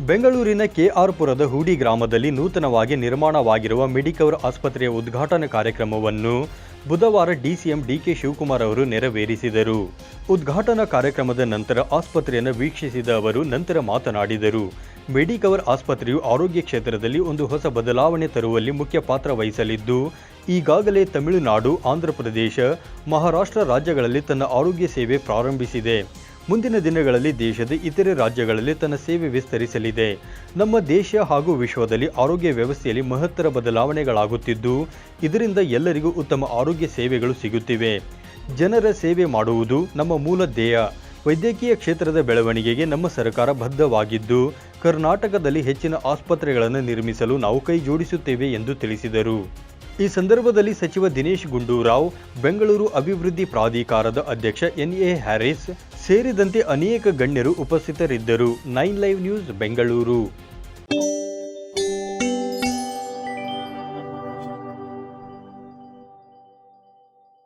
ಬೆಂಗಳೂರಿನ ಕೆಆರ್ಪುರದ ಹೂಡಿ ಗ್ರಾಮದಲ್ಲಿ ನೂತನವಾಗಿ ನಿರ್ಮಾಣವಾಗಿರುವ ಮೆಡಿಕವರ್ ಆಸ್ಪತ್ರೆಯ ಉದ್ಘಾಟನಾ ಕಾರ್ಯಕ್ರಮವನ್ನು ಬುಧವಾರ ಡಿಸಿಎಂ ಡಿಕೆ ಶಿವಕುಮಾರ್ ಅವರು ನೆರವೇರಿಸಿದರು. ಉದ್ಘಾಟನಾ ಕಾರ್ಯಕ್ರಮದ ನಂತರ ಆಸ್ಪತ್ರೆಯನ್ನು ವೀಕ್ಷಿಸಿದ ಅವರು ನಂತರ ಮಾತನಾಡಿದರು. ಮೆಡಿಕವರ್ ಆಸ್ಪತ್ರೆಯು ಆರೋಗ್ಯ ಕ್ಷೇತ್ರದಲ್ಲಿ ಒಂದು ಹೊಸ ಬದಲಾವಣೆ ತರುವಲ್ಲಿ ಮುಖ್ಯ ಪಾತ್ರ ವಹಿಸಲಿದ್ದು, ಈಗಾಗಲೇ ತಮಿಳುನಾಡು, ಆಂಧ್ರಪ್ರದೇಶ, ಮಹಾರಾಷ್ಟ್ರ ರಾಜ್ಯಗಳಲ್ಲಿ ತನ್ನ ಆರೋಗ್ಯ ಸೇವೆ ಪ್ರಾರಂಭಿಸಿದೆ. ಮುಂದಿನ ದಿನಗಳಲ್ಲಿ ದೇಶದ ಇತರೆ ರಾಜ್ಯಗಳಲ್ಲಿ ತನ್ನ ಸೇವೆ ವಿಸ್ತರಿಸಲಿದೆ. ನಮ್ಮ ದೇಶ ಹಾಗೂ ವಿಶ್ವದಲ್ಲಿ ಆರೋಗ್ಯ ವ್ಯವಸ್ಥೆಯಲ್ಲಿ ಮಹತ್ತರ ಬದಲಾವಣೆಗಳಾಗುತ್ತಿದ್ದು, ಇದರಿಂದ ಎಲ್ಲರಿಗೂ ಉತ್ತಮ ಆರೋಗ್ಯ ಸೇವೆಗಳು ಸಿಗುತ್ತಿವೆ. ಜನರ ಸೇವೆ ಮಾಡುವುದು ನಮ್ಮ ಮೂಲ ಧ್ಯೇಯ. ವೈದ್ಯಕೀಯ ಕ್ಷೇತ್ರದ ಬೆಳವಣಿಗೆಗೆ ನಮ್ಮ ಸರ್ಕಾರ ಬದ್ಧವಾಗಿದ್ದು, ಕರ್ನಾಟಕದಲ್ಲಿ ಹೆಚ್ಚಿನ ಆಸ್ಪತ್ರೆಗಳನ್ನು ನಿರ್ಮಿಸಲು ನಾವು ಕೈ ಜೋಡಿಸುತ್ತೇವೆ ಎಂದು ತಿಳಿಸಿದರು. ಈ ಸಂದರ್ಭದಲ್ಲಿ ಸಚಿವ ದಿನೇಶ್ ಗುಂಡೂರಾವ್, ಬೆಂಗಳೂರು ಅಭಿವೃದ್ಧಿ ಪ್ರಾಧಿಕಾರದ ಅಧ್ಯಕ್ಷ ಎನ್ಎ ಹ್ಯಾರಿಸ್ ಸೇರಿದಂತೆ ಅನೇಕ ಗಣ್ಯರು ಉಪಸ್ಥಿತರಿದ್ದರು. Nine live news Bengaluru.